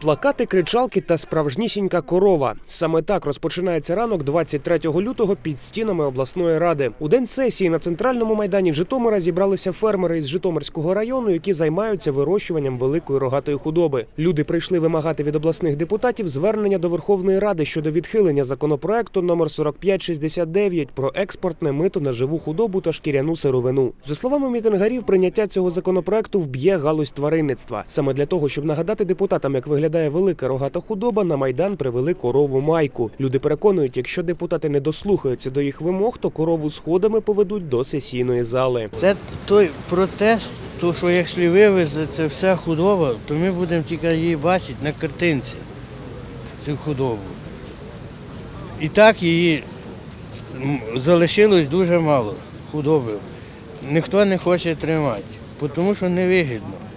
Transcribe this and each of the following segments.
Плакати, кричалки та справжнісінька корова. Саме так розпочинається ранок 23 лютого під стінами обласної ради. У день сесії на центральному майдані Житомира зібралися фермери із Житомирського району, які займаються вирощуванням великої рогатої худоби. Люди прийшли вимагати від обласних депутатів звернення до Верховної Ради щодо відхилення законопроекту номер 4569 про експортне мито на живу худобу та шкіряну сировину. За словами мітингарів, прийняття цього законопроекту вб'є галузь тваринництва. Саме для того, щоб нагадати депутатам, як виглядає велика рогата худоба, на майдан привели корову майку. Люди переконують, якщо депутати не дослухаються до їх вимог, то корову сходами поведуть до сесійної зали. Це той протест, то що якщо вивезе це вся худоба, то ми будемо тільки її бачити на картинці, цю худобу. І так її залишилось дуже мало худоби. Ніхто не хоче тримати, тому що невигідно.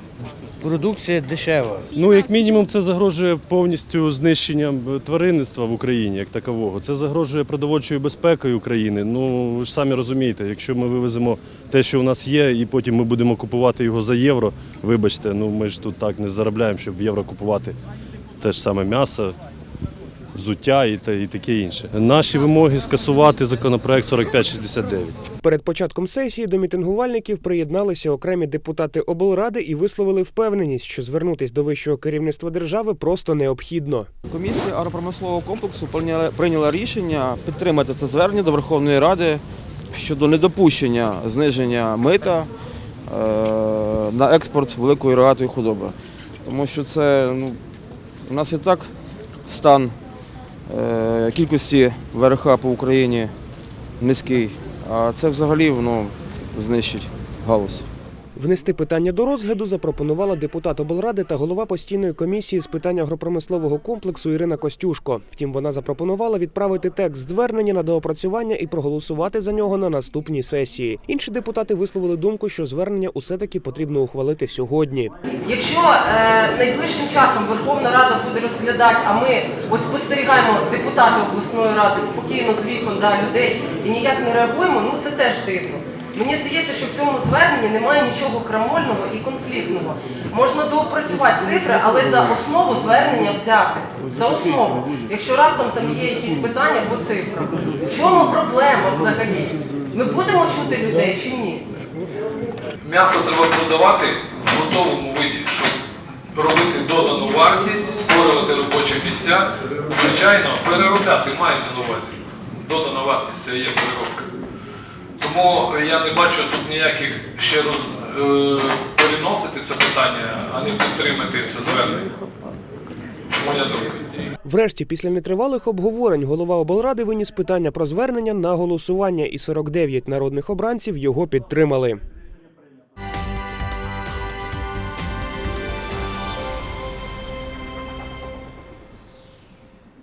Продукція дешева. Ну, як мінімум, це загрожує повністю знищенням е, тваринництва в Україні як такового. Це загрожує продовольчою безпекою України. Ну ви ж самі розумієте, якщо ми вивеземо те, що у нас є, і потім ми будемо купувати його за євро. Вибачте, ну ми ж тут так не заробляємо, щоб в євро купувати те ж саме м'ясо. Взуття і, та- і таке інше. Наші вимоги скасувати законопроект 4569. Перед початком сесії до мітингувальників приєдналися окремі депутати облради і висловили впевненість, що звернутись до вищого керівництва держави просто необхідно. Комісія агропромислового комплексу прийняла, прийняла рішення підтримати це звернення до Верховної Ради щодо недопущення зниження мита е, на експорт великої рогатої худоби. Тому що це ну, у нас і так стан кількості ВРХ по Україні низький, а це взагалі воно знищить галузь. Внести питання до розгляду запропонувала депутат облради та голова постійної комісії з питань агропромислового комплексу Ірина Костюшко. Втім, вона запропонувала відправити текст звернення на доопрацювання і проголосувати за нього на наступній сесії. Інші депутати висловили думку, що звернення усе таки потрібно ухвалити сьогодні. Якщо е, найближчим часом Верховна Рада буде розглядати, а ми ось спостерігаємо депутати обласної ради спокійно з вікон да, людей і ніяк не реагуємо, ну це теж дивно. Мені здається, що в цьому зверненні немає нічого крамольного і конфліктного. Можна доопрацювати цифри, але за основу звернення взяти. За основу. Якщо раптом там є якісь питання по цифрам. В чому проблема взагалі? Ми будемо чути людей чи ні? М'ясо треба продавати в готовому виді, щоб робити додану вартість, створювати робочі місця. Звичайно, переробляти мається на увазі. Додана вартість це є переробка. Тому я не бачу тут ніяких ще роз, е, переносити це питання, а не підтримати це звернення. Моя думка. Врешті, після нетривалих обговорень, голова облради виніс питання про звернення на голосування, і 49 народних обранців його підтримали.